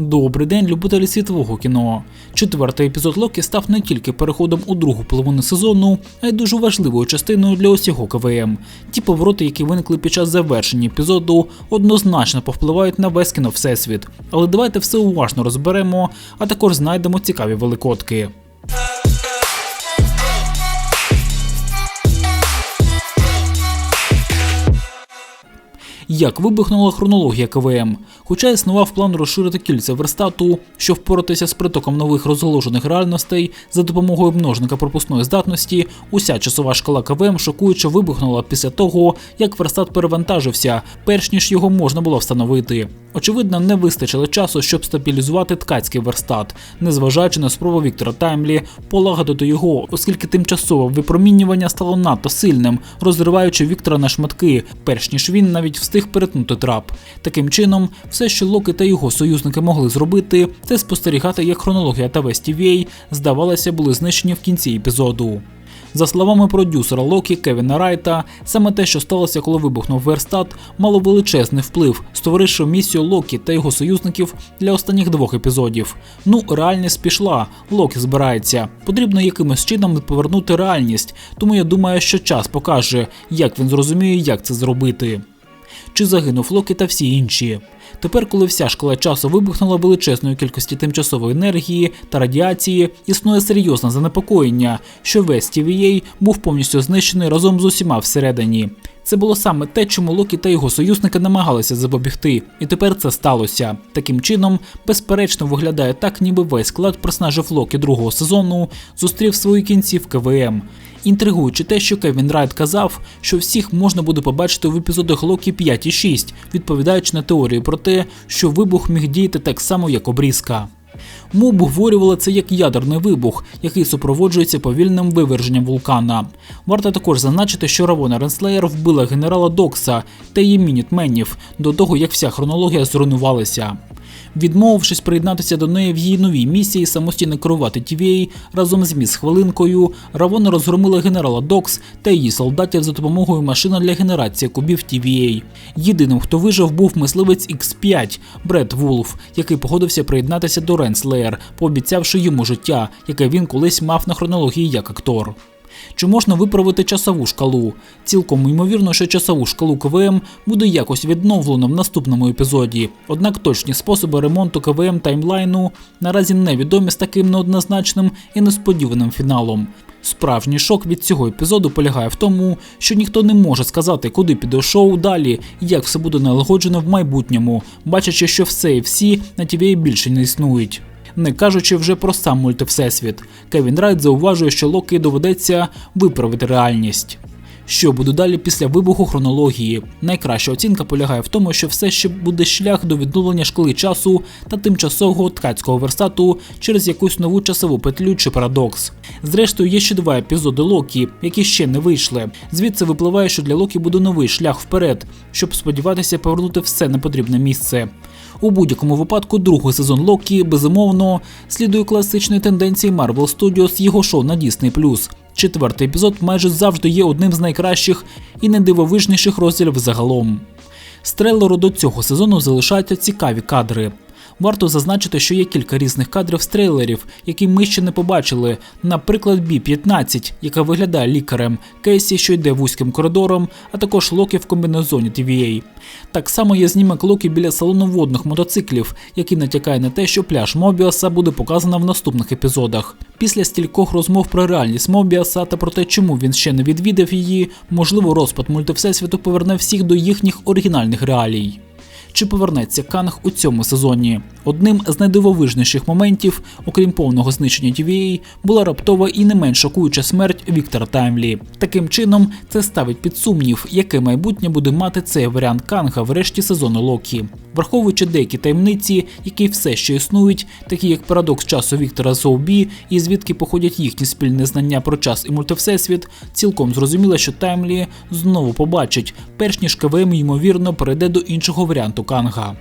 Добрий день, любителі світового кіно. Четвертий епізод Локі став не тільки переходом у другу половину сезону, а й дуже важливою частиною для усього КВМ. Ті повороти, які виникли під час завершення епізоду, однозначно повпливають на весь кіно всесвіт. Але давайте все уважно розберемо, а також знайдемо цікаві великодки. Як вибухнула хронологія КВМ, хоча існував план розширити кільця верстату, щоб впоратися з притоком нових розголожених реальностей за допомогою множника пропускної здатності, уся часова шкала КВМ шокуюче вибухнула після того, як верстат перевантажився, перш ніж його можна було встановити. Очевидно, не вистачило часу, щоб стабілізувати ткацький верстат, незважаючи на спробу Віктора Таймлі полагодити його, оскільки тимчасове випромінювання стало надто сильним, розриваючи Віктора на шматки, перш ніж він навіть встиг перетнути трап. Таким чином, все, що Локи та його союзники могли зробити, це спостерігати, як хронологія та весь TVA, здавалося, були знищені в кінці епізоду. За словами продюсера Локі Кевіна Райта, саме те, що сталося, коли вибухнув верстат, мало величезний вплив, створивши місію Локі та його союзників для останніх двох епізодів. Ну, реальність пішла, Локі збирається. Потрібно якимось чином повернути реальність, тому я думаю, що час покаже, як він зрозуміє, як це зробити. Чи загинув Локі та всі інші. Тепер, коли вся шкала часу вибухнула величезною кількості тимчасової енергії та радіації, існує серйозне занепокоєння, що весь TVA був повністю знищений разом з усіма всередині. Це було саме те, чому Локі та його союзники намагалися запобігти, і тепер це сталося. Таким чином, безперечно, виглядає так, ніби весь склад персонажів Локі другого сезону зустрів свої кінці в КВМ. Інтригуючи те, що Кевін Райт казав, що всіх можна буде побачити в епізодах Локі 5 і 6, відповідаючи на теорію про те, що вибух міг діяти так само, як обрізка. Ми обговорювали це як ядерний вибух, який супроводжується повільним виверженням вулкана. Варто також зазначити, що Равона Ренслеєр вбила генерала Докса та її мінітменів до того, як вся хронологія зруйнувалася. Відмовившись приєднатися до неї в її новій місії самостійно керувати TVA разом з міс хвилинкою, Равона розгромила генерала Докс та її солдатів за допомогою машини для генерації кубів TVA. Єдиним, хто вижив, був мисливець X5 Бред Вулф, який погодився приєднатися до Ренслеєр, пообіцявши йому життя, яке він колись мав на хронології як актор. Чи можна виправити часову шкалу? Цілком ймовірно, що часову шкалу КВМ буде якось відновлено в наступному епізоді. Однак точні способи ремонту КВМ таймлайну наразі невідомі з таким неоднозначним і несподіваним фіналом. Справжній шок від цього епізоду полягає в тому, що ніхто не може сказати, куди піде шоу далі і як все буде налагоджено в майбутньому, бачачи, що все і всі на TVA більше не існують не кажучи вже про сам мультивсесвіт. Кевін Райт зауважує, що Локи доведеться виправити реальність. Що буде далі після вибуху хронології? Найкраща оцінка полягає в тому, що все ще буде шлях до відновлення шкали часу та тимчасового ткацького верстату через якусь нову часову петлю чи парадокс. Зрештою, є ще два епізоди Локі, які ще не вийшли. Звідси випливає, що для Локі буде новий шлях вперед, щоб сподіватися повернути все на потрібне місце. У будь-якому випадку другий сезон Локі, безумовно, слідує класичної тенденції Marvel Studios його шоу на Disney+. Четвертий епізод майже завжди є одним з найкращих і найдивовижніших розділів загалом. З трейлеру до цього сезону залишаються цікаві кадри. Варто зазначити, що є кілька різних кадрів з трейлерів, які ми ще не побачили. Наприклад, Бі-15, яка виглядає лікарем, Кейсі, що йде вузьким коридором, а також Локі в комбінезоні TVA. Так само є знімок Локі біля салону водних мотоциклів, який натякає на те, що пляж Мобіаса буде показано в наступних епізодах. Після стількох розмов про реальність Мобіаса та про те, чому він ще не відвідав її, можливо, розпад мультивсесвіту поверне всіх до їхніх оригінальних реалій. Чи повернеться Канг у цьому сезоні? Одним з найдивовижніших моментів, окрім повного знищення TVA, була раптова і не менш шокуюча смерть Віктора Таймлі. Таким чином, це ставить під сумнів, яке майбутнє буде мати цей варіант Канга в решті сезону Локі. Враховуючи деякі таємниці, які все ще існують, такі як парадокс часу Віктора Зоубі і звідки походять їхні спільні знання про час і мультивсесвіт, цілком зрозуміло, що Таймлі знову побачить, перш ніж КВМ ймовірно перейде до іншого варіанту Канга.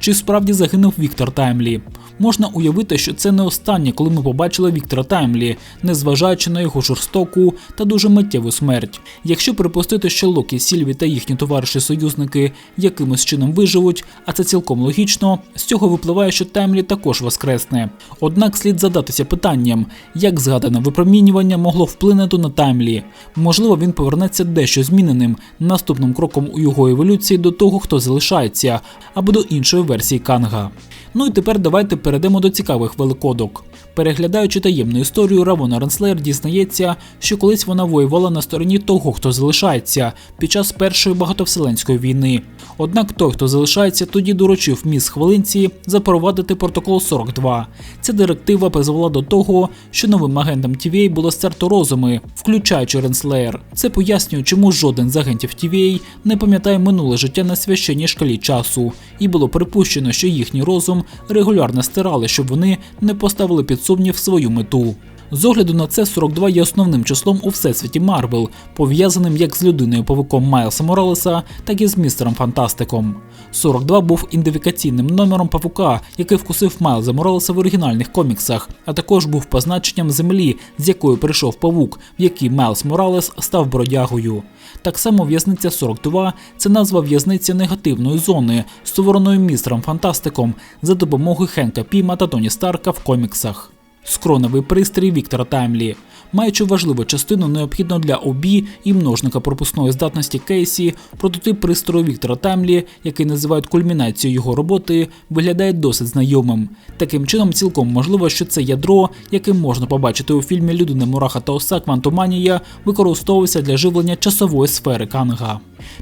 Чи справді загинув Віктор Таймлі? Можна уявити, що це не останнє, коли ми побачили Віктора Таймлі, незважаючи на його жорстоку та дуже миттєву смерть. Якщо припустити, що Локі, Сільві та їхні товариші-союзники якимось чином виживуть, а це цілком логічно, з цього випливає, що Таймлі також воскресне. Однак слід задатися питанням, як згадане випромінювання могло вплинути на Таймлі. Можливо, він повернеться дещо зміненим наступним кроком у його еволюції до того, хто залишається, або до іншої версії Канга. Ну і тепер давайте перейдемо до цікавих великодок. Переглядаючи таємну історію, Равона Ренслер дізнається, що колись вона воювала на стороні того, хто залишається під час першої багатовселенської війни. Однак той, хто залишається, тоді доручив міс Хвилинці запровадити протокол 42. Ця директива призвела до того, що новим агентам TVA було стерто розуми, включаючи Ренслеєр. Це пояснює, чому жоден з агентів TVA не пам'ятає минуле життя на священній шкалі часу, і було припущено, що їхній розум регулярно стирали, щоб вони не поставили під сумнів свою мету. З огляду на це 42 є основним числом у всесвіті Марвел, пов'язаним як з людиною павуком Майлса Моралеса, так і з містером Фантастиком. 42 був ідентифікаційним номером павука, який вкусив Майлза Моралеса в оригінальних коміксах, а також був позначенням землі, з якої прийшов павук, в якій Майлз Моралес став бродягою. Так само в'язниця 42 це назва в'язниці негативної зони, створеної містером Фантастиком за допомогою Хенка Піма та Тоні Старка в коміксах. Скроневий пристрій Віктора Таймлі. Маючи важливу частину, необхідно для обі і множника пропускної здатності Кейсі, прототип пристрою Віктора Таймлі, який називають кульмінацією його роботи, виглядає досить знайомим. Таким чином, цілком можливо, що це ядро, яке можна побачити у фільмі Людина Мураха та Оса Квантоманія, використовується для живлення часової сфери Канга.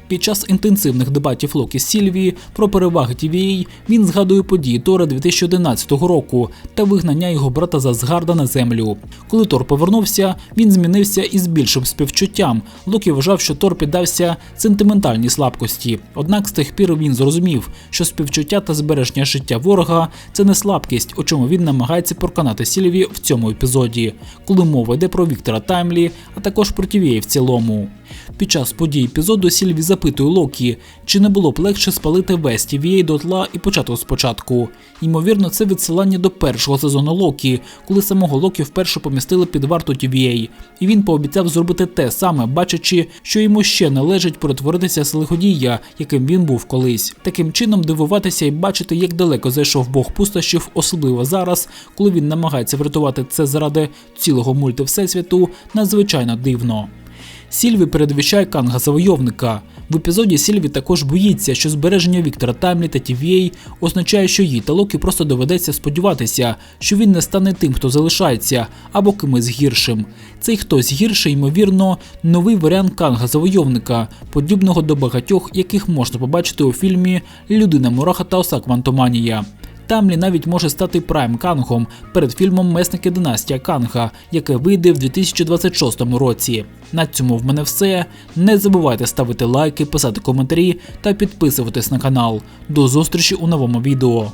Під час інтенсивних дебатів Локі Сільвії про переваги TVA він згадує події Тора 2011 року та вигнання його брата з Асгарда на землю. Коли Тор повернувся, він змінився із більшим співчуттям. Локі вважав, що Тор піддався сентиментальній слабкості. Однак з тих пір він зрозумів, що співчуття та збереження життя ворога це не слабкість, у чому він намагається проканати Сільві в цьому епізоді, коли мова йде про Віктора Таймлі, а також про TVA в цілому. Під час подій епізоду Сільві запитує Локі, чи не було б легше спалити весь TVA до тла і почати спочатку. Ймовірно, це відсилання до першого сезону Локі, коли самого Локі вперше помістили під варту TVA. І він пообіцяв зробити те саме, бачачи, що йому ще належить перетворитися з лиходія, яким він був колись. Таким чином дивуватися і бачити, як далеко зайшов Бог пустощів, особливо зараз, коли він намагається врятувати це заради цілого мультивсесвіту, надзвичайно дивно. Сільві передвіщає Канга завойовника. В епізоді Сільві також боїться, що збереження Віктора Таймлі та TVA означає, що їй та Локі просто доведеться сподіватися, що він не стане тим, хто залишається, або кимось гіршим. Цей хтось гірший, ймовірно, новий варіант Канга завойовника, подібного до багатьох, яких можна побачити у фільмі Людина Мураха та Оса Квантоманія. Тамлі навіть може стати прайм Кангом перед фільмом Месники Династія Канга, яке вийде в 2026 році. На цьому в мене все. Не забувайте ставити лайки, писати коментарі та підписуватись на канал. До зустрічі у новому відео.